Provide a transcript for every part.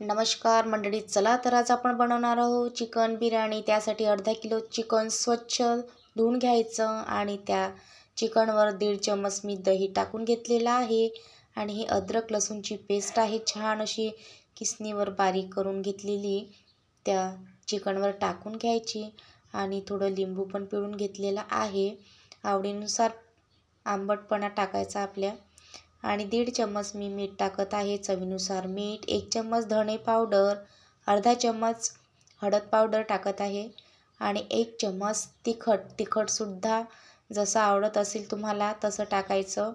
नमस्कार मंडळी चला तर आज आपण बनवणार आहोत चिकन बिर्याणी. त्यासाठी अर्धा किलो चिकन स्वच्छ धुवून घ्यायचं आणि त्या चिकनवर दीड चम्मच मी दही टाकून घेतलेलं आहे. आणि ही अद्रक लसूणची पेस्ट आहे. छान अशी किसनीवर बारीक करून घेतलेली त्या चिकनवर टाकून घ्यायची. आणि थोडं लिंबू पण पिळून घेतलेलं आहे. आवडीनुसार आंबटपणा टाकायचा आपल्या आणि दीड चम्मच मी मीठ टाकत आहे चवीनुसार. मीठ एक चम्मच धणे पावडर अर्धा चम्मच हळद पावडर टाकत आहे आणि एक चम्मच तिखट. तिखटसुद्धा जसं आवडत असेल तुम्हाला तसं टाकायचं.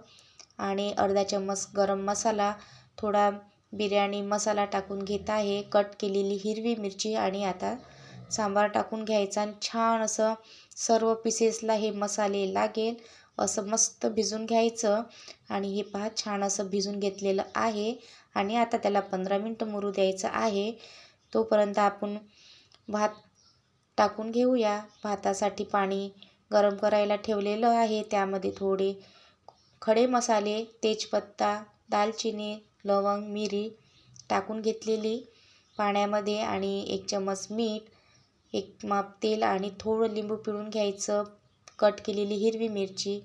आणि अर्धा चम्मच गरम मसाला थोडा बिर्याणी मसाला टाकून घेत आहे. कट केलेली हिरवी मिरची आणि आता सांबार टाकून घ्यायचा आणि छान असं सर्व पीसेसला हे मसाले लागेल. असं मस्त भिजून घ्यायचं. आणि हे पहा छान असं भिजून घेतलेलं आहे. आणि आता त्याला पंधरा मिनटं मुरू द्यायचं आहे. तोपर्यंत आपण भात टाकून घेऊया. भातासाठी पाणी गरम करायला ठेवलेलं आहे. त्यामध्ये थोडे खडे मसाले तेजपत्ता दालचिनी लवंग मिरी टाकून घेतलेली पाण्यामध्ये. आणि एक चम्मच मीठ एक माप तेल आणि थोडं लिंबू पिळून घ्यायचं. कट केलेली हिरवी मिरची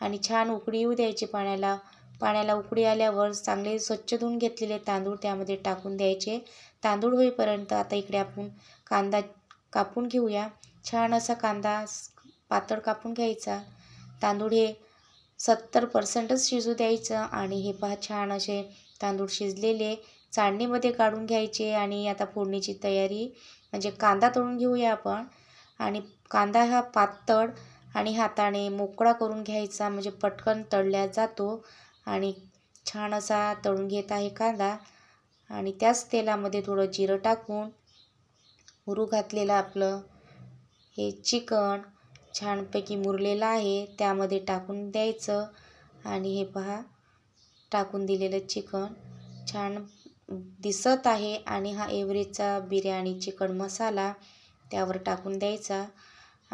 आणि छान उकळी येऊ द्यायची पाण्याला. पाण्याला उकळी आल्यावर चांगले स्वच्छ धुवून घेतलेले तांदूळ त्यामध्ये टाकून द्यायचे. तांदूळ होईपर्यंत आता इकडे आपण कांदा कापून घेऊया. छान असा कांदा पातळ कापून घ्यायचा. तांदूळ हे सत्तर पर्सेंटच शिजू द्यायचं आणि हे पहा छान असे तांदूळ शिजलेले. चाळणीमध्ये काढून घ्यायचे आणि आता फोडणीची तयारी म्हणजे कांदा तळून घेऊया आपण. आणि कांदा हा पातळ आणि हाताने मोकळा करून घ्यायचा म्हणजे पटकन तळल्या जातो. आणि छान असा तळून घेत आहे कांदा. आणि त्याच तेलामध्ये थोडं जिरं टाकून मुरू घातलेलं आपलं हे चिकन छानपैकी मुरलेलं आहे. त्यामध्ये टाकून द्यायचं. आणि हे पहा टाकून दिलेलं चिकन छान दिसत आहे. आणि हा एव्हरेजचा बिर्याणी चिकन मसाला त्यावर टाकून द्यायचा.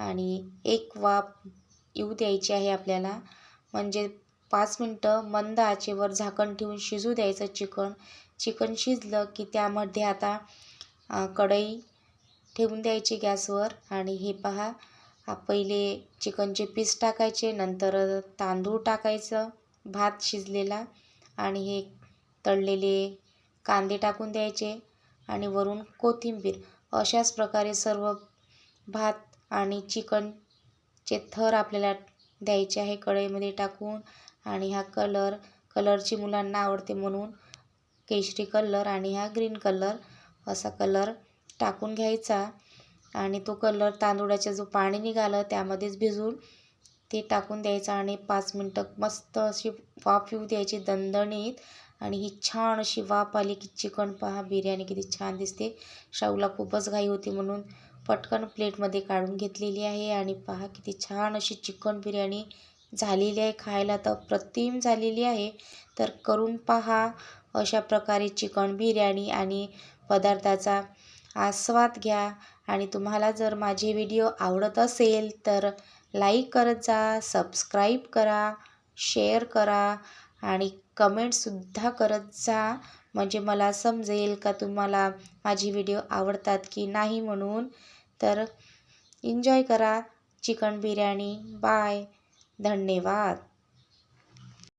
आणि एक वाफ येऊ द्यायची आहे आपल्याला. म्हणजे पाच मिनटं मंद आचेवर झाकण ठेवून शिजू द्यायचं चिकन. चिकन शिजलं की त्यामध्ये आता कढई ठेवून द्यायची गॅसवर. आणि हे पहा पहिले चिकनचे पीस टाकायचे नंतर तांदूळ टाकायचं भात शिजलेला. आणि हे तळलेले कांदे टाकून द्यायचे. आणि वरून कोथिंबीर. अशाच प्रकारे सर्व भात आणि चिकनचे थर आपल्याला द्यायचे आहे कढईमध्ये टाकून. आणि हा कलर कलरची मुलांना आवडते म्हणून केशरी कलर आणि हा ग्रीन कलर असा कलर टाकून घ्यायचा. आणि तो कलर तांदूळाचा जो पाणी निघालं त्यामध्येच भिजून ते टाकून द्यायचं आणि पाच मिनटं मस्त अशी वाफ येऊ द्यायची दणदणीत. आणि ही छान अशी वाफ आली की चिकन पहा बिर्याणी किती छान दिसते. शाहूला खूपच घाई होती म्हणून पटकन प्लेटमध्ये काढून घेतलेली आहे आणि पहा किती छान अशी चिकन बिर्याणी झालेली आहे. खायला तर अप्रतिम झालेली आहे. तर करून पहा अशा प्रकारे चिकन बिर्याणी आणि पदार्थाचा आस्वाद घ्या. आणि तुम्हाला जर माझे व्हिडिओ आवडत असेल तर लाईक करत जा सबस्क्राईब करा शेअर करा आणि कमेंटसुद्धा करत जा. म्हणजे मला समजेल का तुम्हाला माझी व्हिडिओ आवडतात की नाही म्हणून. तर इन्जॉय करा चिकन बिर्याणी. बाय धन्यवाद.